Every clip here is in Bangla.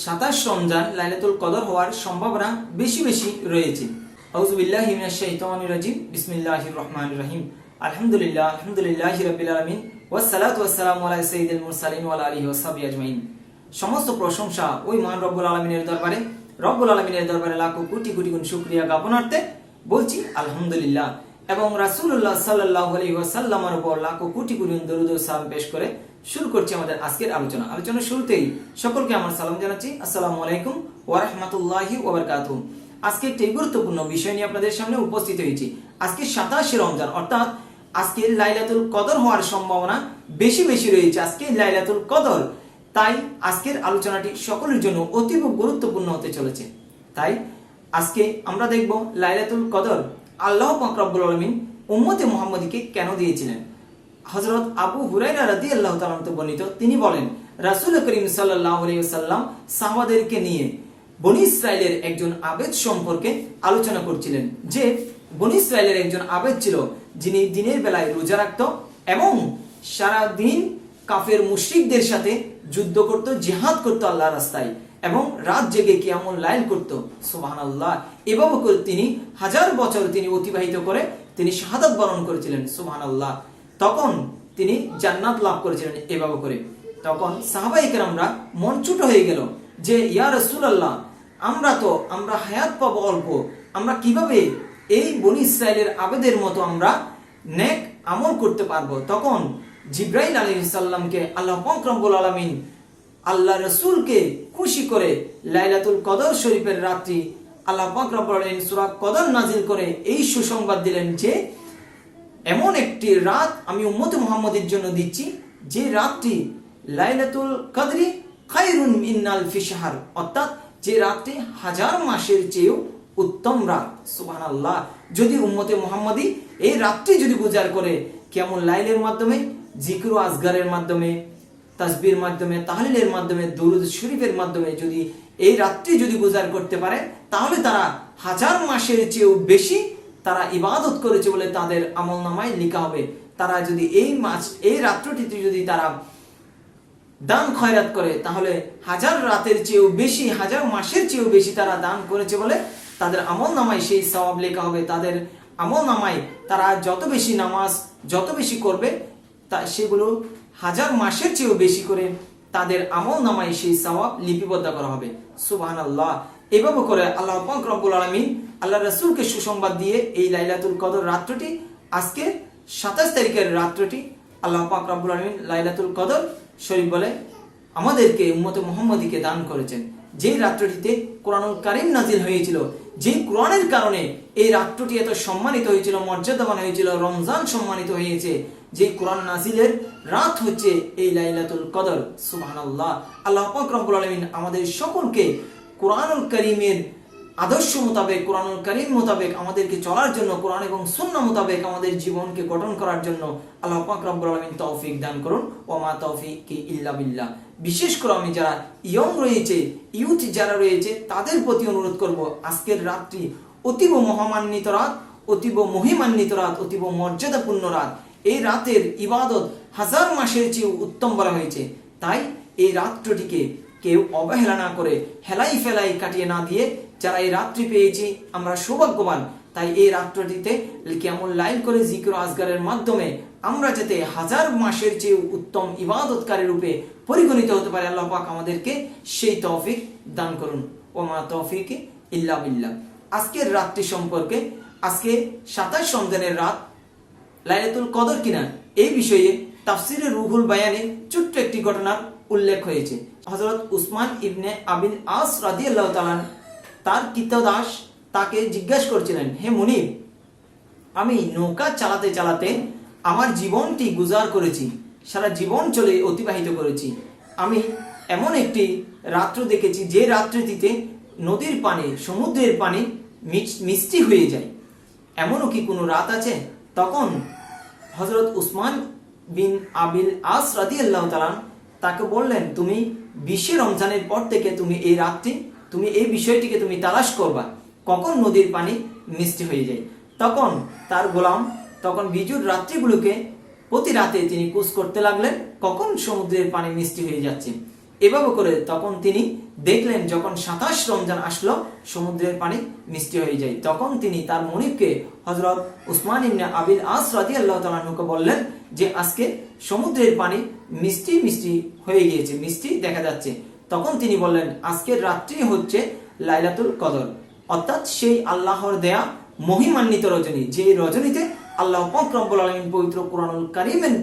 সাতাশ রমজান লাইলাতুল কদর হওয়ার সম্ভাবনা বেশি বেশি রয়েছে। শাইতানির রাজিম। বিসমিল্লাহির রহমানির রহিম। আলহামদুলিল্লাহ, আলহামদুলিল্লাহি আলামিন। ওয়াসসালাতু ওয়াসসালামু আলা সাইয়্যিদিল মুরসালিন ওয়া আলা ওয়াসহাবিহি আজমাইন। সমস্ত প্রশংসা ওই মহান রব্বুল আলামিনের দরবারে। রব্বুল আলামিনের দরবারে লাখো কোটি কোটি গুণ শুকরিয়া জ্ঞাপনার্থে বলছি আলহামদুলিল্লাহ। এবং আলাইহি ওয়াসাল্লামের উপর লাখো কোটি কোটি দরুদ সালাম পেশ করে শুরু করছি আমাদের আজকের আলোচনা। আলোচনার শুরুতেই সকলকে আমার সালাম জানাচ্ছি। আসসালামু আলাইকুম ওয়া রাহমাতুল্লাহি আজকে একটি গুরুত্বপূর্ণ বিষয় নিয়ে আপনাদের সামনে উপস্থিত হয়েছি। আজকে সাতাশে রমজান, অর্থাৎ আজকে লাইলাতুল কদর হওয়ার সম্ভাবনা বেশি বেশি রয়েছে। আজকে লাইলাতুল কদর, তাই আজকের আলোচনাটি সকলের জন্য অতীব গুরুত্বপূর্ণ হতে চলেছে। তাই আজকে আমরা দেখব লাইলাতুল কদর আল্লাহ পাক রব্বুল আলামিন উম্মতে মুহাম্মদীকে কেন দিয়েছিলেন? হজরত আবু হুরায়রা রাদিয়াল্লাহু আল্লাহ হতে বর্ণিত, তিনি বলেন, রাসূল করিম ওয়াসাল্লাম সাহাবাদেরকে নিয়ে বনি ইসরায়েলের একজন আবেদ সম্পর্কে আলোচনা করছিলেন, যে বনি ইসরায়েলের একজন আবেদ ছিল, যিনি দিনের বেলায় রোজা রাখত এবং সারা দিন কাফের মুশরিকদের সাথে যুদ্ধ করত, জিহাদ করত আল্লাহ রাস্তায়। এবং রাত জেগে কিয়ামুল লাইল করত? সুবহানাল্লাহ। এভাবে করে তিনি হাজার বছর তিনি অতিবাহিত করে তিনি শাহাদাত বরণ করেছিলেন, সুবহানাল্লাহ। তখন তিনি জান্নাত লাভ করেছিলেন এভাবে করে। তখন সাহাবাইকের আমরা মনচুট হয়ে গেল যে, ইয়া আল্লাহ আমরা তো, আমরা হায়াত পাবো অল্প। আমরা কীভাবে এই বনি ইসরায়েলের আবেদের মতো আমরা নেক আমল করতে পারব? তখন জিব্রাইল আলী সাল্লামকে আল্লাহ পঙ্করম্বুল আলমিন আল্লাহ রসুলকে খুশি করে লাইলাতুল কদর শরীফের রাত্রি আল্লাহ পঙ্করম্বুল সুরা কদর নাজিল করে এই সুসংবাদ দিলেন যে, এমন একটি রাত আমি উম্মতে মুহাম্মদের জন্য দিচ্ছি, যে রাতটি লাইলাতুল কদরি খায়রুন মিনাল ফিশাহার, অর্থাৎ যে রাতটি হাজার মাসের চেয়েও উত্তম রাত। সুবহানাল্লাহ। যদি উম্মতে মুহাম্মদী এই রাতটি যদি গুজার করে কেমন লাইলের মাধ্যমে, জিকরু আজগারের মাধ্যমে তাসবির মাধ্যমে, তাহলিলের মাধ্যমে, দরুদ শরীফের মাধ্যমে যদি এই রাত্রি যদি গুজার করতে পারে, তাহলে তারা হাজার মাসের চেয়েও বেশি তারা ইবাদত করেছে বলে তাদের আমল নামায় লেখা হবে। তারা যদি এই মাস এই রাত্রটিতে যদি তারা দান খয়রাত করে, তাহলে হাজার রাতের চেয়েও বেশি, হাজার মাসের চেয়েও বেশি তারা দান করেছে বলে তাদের আমল নামায় সেই সওয়াব লেখা হবে। তাদের আমল নামায় তারা যত বেশি নামাজ, যত বেশি করবে, তা সেগুলো হাজার মাসের চেয়েও বেশি করে তাদের আমল নামায় সেই সওয়াব লিপিবদ্ধ করা হবে। সুবাহান আল্লাহ এভাবে করে আল্লাহ রব্বুল আলমিন আল্লাহ রসুলকে সুসংবাদ দিয়ে এই লাইলাতুল কদর রাত্রটি, আজকে সাতাশ তারিখের রাত্রটি আল্লাহ পাক রব্বুল আলমিন লাইলাতুল কদর শরীফ বলে আমাদেরকে, উম্মতে মোহাম্মদীকে দান করেছেন। যেই রাত্রটিতে কোরআনুল কারিম নাজিল হয়েছিল যে কোরআনের কারণে এই রাত্রটি এত সম্মানিত হয়েছিল, মর্যাদাবান হয়েছিল, রমজান সম্মানিত হয়েছে যে কোরআন নাজিলের রাত হচ্ছে এই লাইলাতুল কদর, সুবহানাল্লাহ। আল্লাহ পাক রব্বুল আলামিন আমাদের সকলকে কোরআনুল করিমের আদর্শ মোতাবেক, কোরআনুল করিম মোতাবেক আমাদেরকে চলার জন্য, কোরআন এবং সুন্না মোতাবেক আমাদের জীবনকে গঠন করার জন্য আল্লাহ পাক রব্বুল আলামিন তৌফিক দান করুন। ও মা তৌফিক ইল্লা বিল্লাহ। বিশেষ করে আমি যারা ইয়ং রয়েছে ইউথ যারা রয়েছে, তাদের প্রতি অনুরোধ করব, আজকের রাত্রি অতীব মহামান্বিত রাত, অতীব মহিমান্বিত রাত, অতীব মর্যাদাপূর্ণ রাত। এই রাতের ইবাদত হাজার মাসের চেয়ে উত্তম বলা হয়েছে। তাই এই রাত্রটিকে কেউ অবহেলা না করে হেলাই ফেলাই কাটিয়ে না দিয়ে, যারা এই রাত্রি পেয়েছি, আমরা সৌভাগ্যবান। তাই এই রাত্রটিতে কেমন লাইল করে জিক্র আজগারের মাধ্যমে আমরা যাতে হাজার মাসের চেয়ে উত্তম ইবাদতকারী রূপে পরিগণিত হতে পারে, আল্লাহ পাক আমাদেরকে সেই তৌফিক দান করুন। ওমা তৌফিক ইল্লা বিল্লাহ। আজকের রাত্রি সম্পর্কে, আজকে সাতাশ রমজানের রাত লাইলাতুল কদর কিনা? এই বিষয়ে তাফসিরে রুহুল বায়ানে ছোট্ট একটি ঘটনার উল্লেখ হয়েছে। হজরত উসমান ইবনে আবিন আস রাদিয়াল্লাহু তাআলা তার কৃতদাস তাকে জিজ্ঞাসা করছিলেন, হে মুনিব, আমি নৌকা চালাতে চালাতে আমার জীবনটি গুজার করেছি, সারা জীবন চলে অতিবাহিত করেছি। আমি এমন একটি রাত্র দেখেছি যে রাত্রিটিতে নদীর পানি, সমুদ্রের পানি মিষ্টি হয়ে যায়। এমনও কি কোনো রাত আছে? তখন হজরত উসমান বিন আবিল আস রাদি আল্লাহ তালান তাকে বললেন, তুমি বিশ্বে রমজানের পর থেকে তুমি এই রাতটি, তুমি এই বিষয়টিকে তুমি তালাশ করবা। কখন নদীর পানি মিষ্টি হয়ে যায়? তখন তার গোলাম, তখন বিজুর রাত্রিগুলোকে প্রতি রাতে তিনি কুচ করতে লাগলেন, কখন সমুদ্রের পানি মিষ্টি হয়ে যাচ্ছে? এভাবে করে তখন তিনি দেখলেন যখন সাতাশ রমজান আসলো, সমুদ্রের পানি মিষ্টি হয়ে যায়। তখন তিনি তার মনিবকে হজরত উসমান ইবনে আবিল আস রাজি আল্লাহ তালুকে বললেন যে, আজকে সমুদ্রের পানি মিষ্টি মিষ্টি হয়ে গিয়েছে, মিষ্টি দেখা যাচ্ছে। তখন তিনি বললেন, আজকের রাত্রি হচ্ছে লাইলাতুল কদর। অর্থাৎ সেই আল্লাহর দেয়া মহিমান্বিত রজনী, যে রজনীতে আল্লাহ পাক রব্বুল আলামিন পবিত্র কোরআনুল কারীমের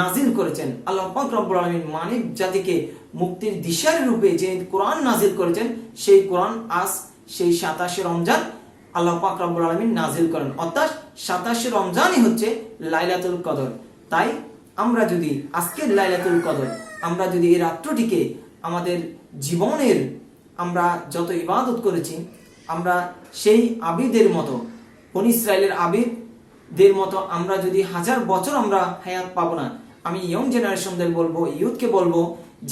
নাজিল করেছেন। আল্লাহ পাক রব্বুল আলামিন মানব জাতিকে মুক্তির দিশার রূপে যে কোরআন নাজিল করেছেন, সেই কোরআন আজ সেই সাতাশে রমজান আল্লাহ পাক রব্বুল আলামিন নাজিল করেন। অর্থাৎ সাতাশে রমজানই হচ্ছে লাইলাতুল কদর। তাই আমরা যদি আজকের লাইলাতুল কদর, আমরা যদি এই রাত্রটিকে আমাদের জীবনের আমরা যত ইবাদত করেছি, আমরা সেই আবিদের মতো, বনি ইসরায়েলের আবিদদের মতো আমরা যদি হাজার বছর আমরা হায়াত পাবো না, আমি ইয়ং জেনারেশনদের বলব ইউথকে বলব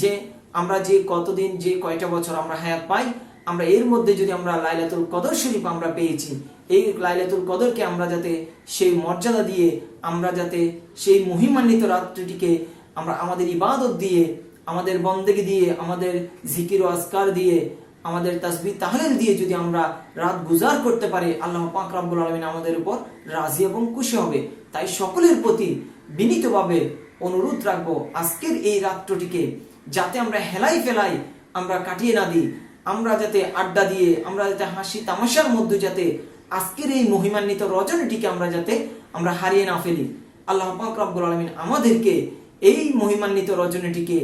যে আমরা যে কতদিন, যে কয়টা বছর আমরা হায়াত পাই, আমরা এর মধ্যে যদি আমরা লাইলাতুল কদর শরীফ আমরা পেয়েছি, এই লাইলাতুল কদরকে আমরা যাতে সেই মর্যাদা দিয়ে, আমরা যাতে সেই মহিমান্বিত রাত্রিটিকে আমরা আমাদের ইবাদত দিয়ে, আমাদের বন্দেগি দিয়ে, আমাদের জিকির ও দিয়ে আমাদের তাসবি তাহলিল দিয়ে যদি আমরা রাত গুজার করতে পারি, আল্লাহ পাক রাব্বুল আলামিন আমাদের উপর রাজি এবং খুশি হবে। তাই সকলের প্রতি বিনীতভাবে অনুরোধ রাখব আজকের এই রাত্রটিকে যাতে আমরা হেলাই ফেলাই আমরা কাটিয়ে না দিই, আমরা যাতে আড্ডা দিয়ে, আমরা যাতে হাসি তামাশার মধ্যে যাতে আজকের এই মহিমান্বিত রজনীটিকে আমরা যাতে আমরা হারিয়ে না ফেলি। আল্লাহ পাক রব্বুল আলামিন আমাদেরকে এই মহিমান্বিত রজনীটিকে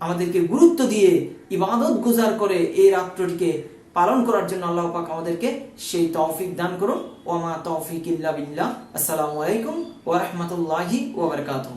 আমাদেরকে গুরুত্ব দিয়ে ইবাদত গুজার করে এই রাত্রটিকে পালন করার জন্য আল্লাহ পাক আমাদেরকে সেই তৌফিক দান করুন। ওমা তৌফিক ইল্লা বিল্লাহ। আসসালামু আলাইকুম ওয়া রাহমাতুল্লাহি ওয়া বারাকাতুহু।